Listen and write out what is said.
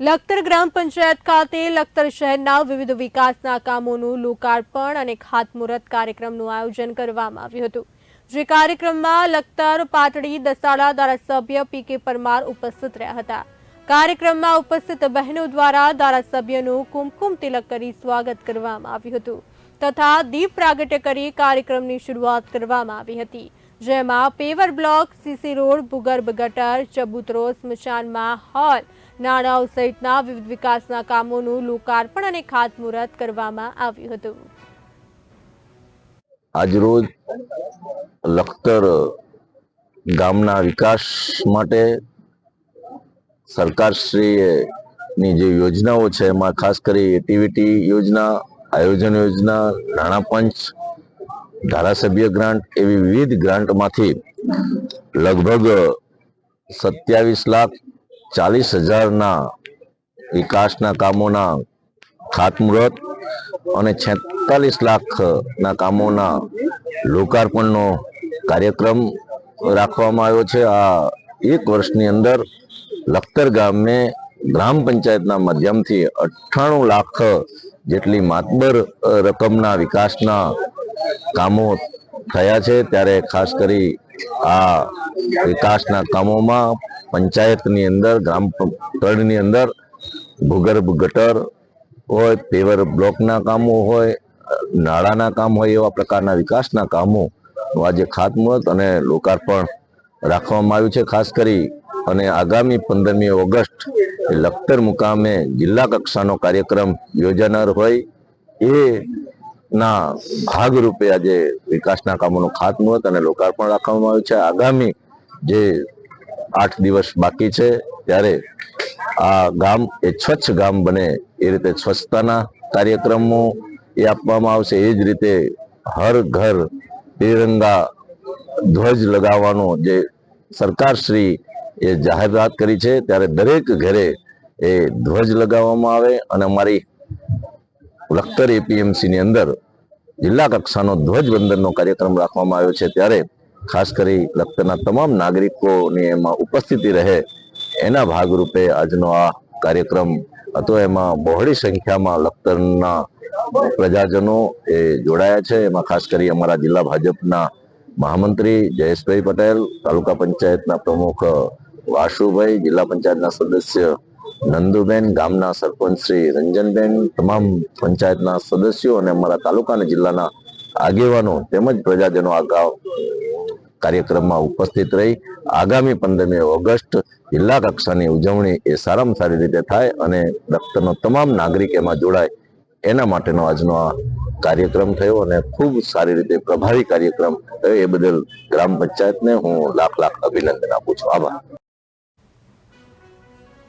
લખતર ગ્રામ પંચાયત ખાતે લખતર શહેરના વિવિધ વિકાસના કામોનું લોકાર્પણ અને ખાતમુહૂર્ત કાર્યક્રમનું આયોજન કરવામાં આવ્યું હતું. જે કાર્યક્રમમાં લખતર, પાટડી, દસાડા ધારાસભ્ય પી કે પરમાર ઉપસ્થિત રહ્યા હતા. કાર્યક્રમમાં ઉપસ્થિત બહેનો દ્વારા ધારાસભ્યનું કુમકુમ તિલક કરી સ્વાગત કરવામાં આવ્યું હતું તથા દીપ પ્રાગટ્ય કરી કાર્યક્રમની શરૂઆત કરવામાં આવી હતી. જેમાં પેવર બ્લોક, સીસી રોડ, ભૂગર્ભ ગટર, ચબૂતરો સ્મશાનમાં હોલ નાણાઓ સહિતના વિવિધ વિકાસના કામોનું લોકાર્પણ અને ખાતમુહૂર્ત કરવામાં આવ્યું હતું. આજરોજ લખતર ગામના વિકાસ માટે સરકારશ્રીની જે યોજનાઓ છે, એમાં ખાસ કરી એટીવીટી યોજના, આયોજન યોજના નાણાં ધારાસભ્ય ગ્રાન્ટ એવી વિવિધ ગ્રાન્ટમાંથી લગભગ સત્યાવીસ લાખ ચાલીસ હજારના વિકાસના કામોના ખાતમુહૂર્ત અને છેતાલીસ લાખના કામોના લોકાર્પણનો કાર્યક્રમ રાખવામાં આવ્યો છે. આ એક વર્ષની અંદર લખતર ગામને ગ્રામ પંચાયતના માધ્યમથી અઠ્ઠાણું લાખ જેટલી માતબર રકમના વિકાસના કામો થયા છે ત્યારે ખાસ કરી આ વિકાસના કામોમાં પંચાયતની અંદર, ગ્રામ તળની અંદર, ભૂગર્ભ ગટર હોય, પેવર બ્લોકના કામો હોય, નાળાના કામ હોય એવા પ્રકારના વિકાસના કામો આજે ખાતમુહૂર્ત અને લોકાર્પણ રાખવામાં આવ્યું છે. ખાસ કરી અને આગામી પંદરમી ઓગસ્ટ લખતર મુકામે જિલ્લા કક્ષાનો કાર્યક્રમ યોજાનાર હોય એ ના, ભાગરૂપે આજે વિકાસના કામોનું ખાતમુહૂર્ત અને લોકાર્પણ રાખવામાં આવ્યું છે. આગામી જે આઠ દિવસ બાકી છે, ત્યારે આ ગામ, એ સ્વચ્છ ગામ બને એ રીતે સ્વચ્છતાના કાર્યક્રમો એ આપવામાં આવશે. એ જ રીતે હર ઘર તિરંગા ધ્વજ લગાવવાનો જે સરકારશ્રી એ જાહેરાત કરી છે, ત્યારે દરેક ઘરે એ ધ્વજ લગાવવામાં આવે અને અમારી લખતર એપીએમસીની અંદર જિલ્લા કક્ષાનો ધ્વજવંદનનો કાર્યક્રમ રાખવામાં આવ્યો છે. ત્યારે ખાસ કરી લખતરના તમામ નાગરિકોની એમાં ઉપસ્થિતિ રહે એના ભાગરૂપે આજનો આ કાર્યક્રમ હતો. એમાં બહોળી સંખ્યામાં લખતરના પ્રજાજનો એ જોડાયા છે. એમાં ખાસ કરી અમારા જિલ્લા ભાજપના મહામંત્રી જયેશભાઈ પટેલ, તાલુકા પંચાયતના પ્રમુખ વાસુભાઈ, જિલ્લા પંચાયતના સદસ્ય નંદુબેન, ગામના સરપંચ શ્રી રંજનબેન, તમામ પંચાયતના સદસ્યો અને અમારા તાલુકા અને જિલ્લાના આગેવાનો તેમજ પ્રજાજનો આ કાર્યક્રમમાં ઉપસ્થિત રહી આગામી પંદરમી ઓગસ્ટ જિલ્લા કક્ષાની ઉજવણી એ સારામાં સારી રીતે થાય અને લખતરનો તમામ નાગરિક એમાં જોડાય એના માટેનો આજનો આ કાર્યક્રમ થયો અને ખૂબ સારી રીતે પ્રભાવી કાર્યક્રમ થયો. એ બદલ ગ્રામ પંચાયતને હું લાખ લાખ અભિનંદન આપું છું. આભાર.